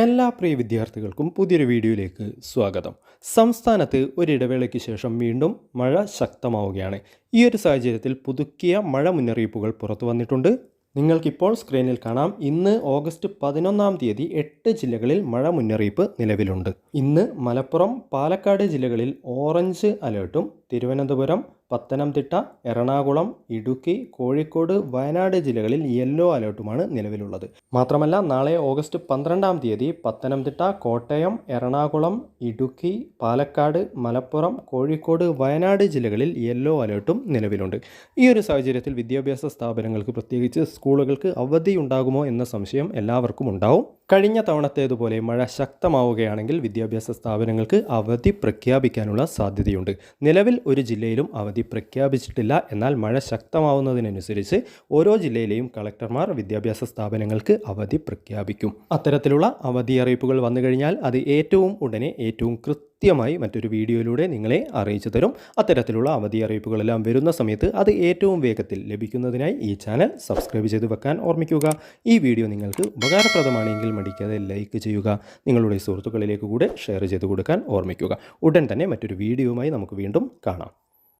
എല്ലാ പ്രിയ വിദ്യാർത്ഥികൾക്കും പുതിയൊരു വീഡിയോയിലേക്ക് സ്വാഗതം. സംസ്ഥാനത്ത് ഒരിടവേളയ്ക്ക് ശേഷം വീണ്ടും മഴ ശക്തമാവുകയാണ്. ഈ ഒരു സാഹചര്യത്തിൽ പുതുക്കിയ മഴ മുന്നറിയിപ്പുകൾ പുറത്തു വന്നിട്ടുണ്ട്. നിങ്ങൾക്കിപ്പോൾ സ്ക്രീനിൽ കാണാം ഇന്ന് ഓഗസ്റ്റ് പതിനൊന്നാം തീയതി എട്ട് ജില്ലകളിൽ മഴ മുന്നറിയിപ്പ് നിലവിലുണ്ട്. ഇന്ന് മലപ്പുറം പാലക്കാട് ജില്ലകളിൽ ഓറഞ്ച് അലേർട്ടും തിരുവനന്തപുരം പത്തനംതിട്ട എറണാകുളം ഇടുക്കി കോഴിക്കോട് വയനാട് ജില്ലകളിൽ യെല്ലോ അലേർട്ടുമാണ് നിലവിലുള്ളത്. മാത്രമല്ല നാളെ ഓഗസ്റ്റ് പന്ത്രണ്ടാം തീയതി പത്തനംതിട്ട കോട്ടയം എറണാകുളം ഇടുക്കി പാലക്കാട് മലപ്പുറം കോഴിക്കോട് വയനാട് ജില്ലകളിൽ യെല്ലോ അലേർട്ടും നിലവിലുണ്ട്. ഈ ഒരു സാഹചര്യത്തിൽ വിദ്യാഭ്യാസ സ്ഥാപനങ്ങൾക്ക് പ്രത്യേകിച്ച് സ്കൂളുകൾക്ക് അവധി ഉണ്ടാകുമോ എന്ന സംശയം എല്ലാവർക്കും ഉണ്ടാവും. കഴിഞ്ഞ തവണത്തേതുപോലെ മഴ ശക്തമാവുകയാണെങ്കിൽ വിദ്യാഭ്യാസ സ്ഥാപനങ്ങൾക്ക് അവധി പ്രഖ്യാപിക്കാനുള്ള സാധ്യതയുണ്ട്. നിലവിൽ ഒരു ജില്ലയിലും അവധി പ്രഖ്യാപിച്ചിട്ടില്ല. എന്നാൽ മഴ ശക്തമാവുന്നതിനനുസരിച്ച് ഓരോ ജില്ലയിലെയും കളക്ടർമാർ വിദ്യാഭ്യാസ സ്ഥാപനങ്ങൾക്ക് അവധി പ്രഖ്യാപിക്കും. അത്തരത്തിലുള്ള അവധി അറിയിപ്പുകൾ വന്നു കഴിഞ്ഞാൽ അത് ഏറ്റവും ഉടനെ ഏറ്റവും കൃത്യമായി മറ്റൊരു വീഡിയോയിലൂടെ നിങ്ങളെ അറിയിച്ചു തരും. അത്തരത്തിലുള്ള അവധി അറിയിപ്പുകളെല്ലാം വരുന്ന സമയത്ത് അത് ഏറ്റവും വേഗത്തിൽ ലഭിക്കുന്നതിനായി ഈ ചാനൽ സബ്സ്ക്രൈബ് ചെയ്ത് വെക്കാൻ ഓർമ്മിക്കുക. ഈ വീഡിയോ നിങ്ങൾക്ക് ഉപകാരപ്രദമാണെങ്കിൽ മടിക്കാതെ ലൈക്ക് ചെയ്യുക. നിങ്ങളുടെ സുഹൃത്തുക്കളിലേക്ക് കൂടെ ഷെയർ ചെയ്ത് കൊടുക്കാൻ ഓർമ്മിക്കുക. ഉടൻ തന്നെ മറ്റൊരു വീഡിയോയുമായി നമുക്ക് വീണ്ടും കാണാം.